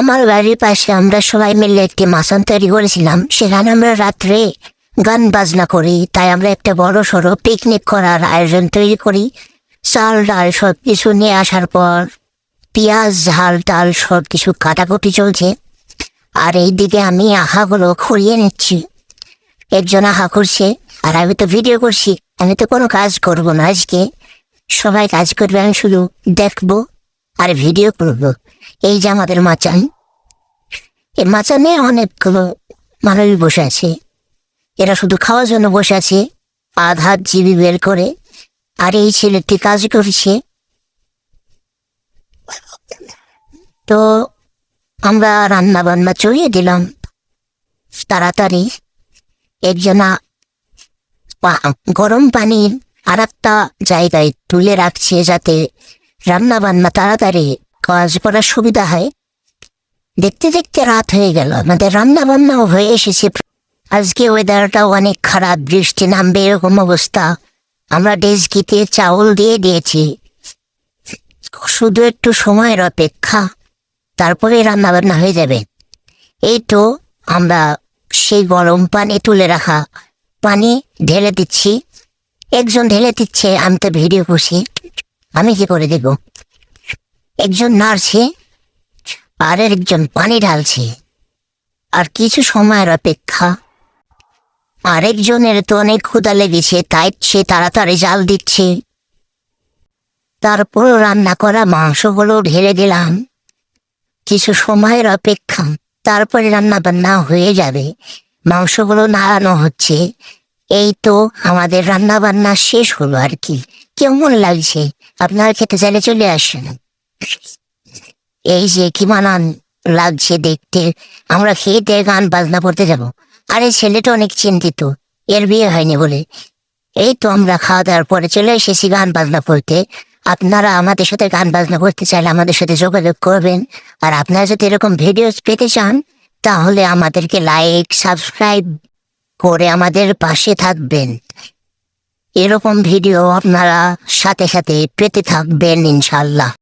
আমার বাড়ির পাশে আমরা সবাই মিলে একটি মাসান তৈরি করেছিলাম। সেখানে আমরা রাত্রে গান বাজনা করি, তাই আমরা একটা বড় সড়ো পিকনিক করার আয়োজন তৈরি করি। চাল, ডাল সব কিছু নিয়ে আসার পর পেঁয়াজ, ঝাল, ডাল সব কিছু কাটাকুটি চলছে। আর এই দিকে আমি আহাগুলো খড়িয়ে নিচ্ছি। একজন আহা করছে, আর আমি তো ভিডিও করছি। আমি তো কোনো কাজ করব না আজকে। সবাই কাজ করবে, আমি শুধু দেখব। আর ভিডিও করব। এই যে আমাদের মাচান। এই মাচানে অনেকগুলো মানুষ বসে আছে। এরা শুধু খাওয়ার জন্য বসে আছে। আধা জিবি বের করে। আর এই ছেলেটি কাজ করছে। তো আমরা রান্না বান্না চড়িয়ে দিলাম। তাড়াতাড়ি। একজনা পা- গরম পানির আর একটা জায়গায় তুলে রাখছে যাতে রান্না বান্না তাড়াতাড়ি কাজ করার সুবিধা হয়। দেখতে দেখতে রাত হয়ে গেল। আমাদের রান্না বান্নাও হয়ে এসেছে। আজকে ওয়েদারটাও অনেক খারাপ। বৃষ্টি নামবে এরকম অবস্থা। আমরা ডেস্কিতে চাউল দিয়ে দিয়েছি। শুধু একটু সময়ের অপেক্ষা। তারপরে রান্না বান্না হয়ে যাবে। এই তো আমরা সেই গরম পানি তুলে রাখা পানি ঢেলে দিচ্ছি। একজন ঢেলে দিচ্ছে, আমি তো ভিডিও করছি। আমি কি করে দেব একজন নাড়ছে আর একজন পানি ঢালছে, আর কিছু সময়ের অপেক্ষা। আরেকজনের তো অনেক ক্ষুদা লেগেছে, তাই সে তাড়াতাড়ি জাল দিচ্ছে। তারপর রান্না করা মাংসগুলো ঢেলে দিলাম। কিছু সময়ের অপেক্ষা, তারপরে রান্না বান্না হয়ে যাবে। মাংসগুলো নাড়ানো হচ্ছে। এই তো আমাদের রান্না বান্না শেষ হলো আর কি। কেমন লাগছে? আপনারা খেতে চাইলে চলে আসেন। এই যে কি মানান লাগছে দেখতে। আমরা খেতে গান বাজনা করতে যাব। আরে, ছেলেটা অনেক চিন্তিত। এর বিয়ে হয়নি বলে। এই তো আমরা খাওয়া দাওয়ার পরে চলে এসেছি গান বাজনা করতে আপনারা আমাদের সাথে গান বাজনা করতে চাইলে আমাদের সাথে যোগাযোগ করবেন। আর আপনারা যদি এরকম ভিডিও পেতে চান, তাহলে আমাদেরকে লাইক সাবস্ক্রাইব করে আমাদের পাশে থাকবেন। এরকম ভিডিও আপনারা সাথে সাথে পেতে থাকবেন ইনশাল্লাহ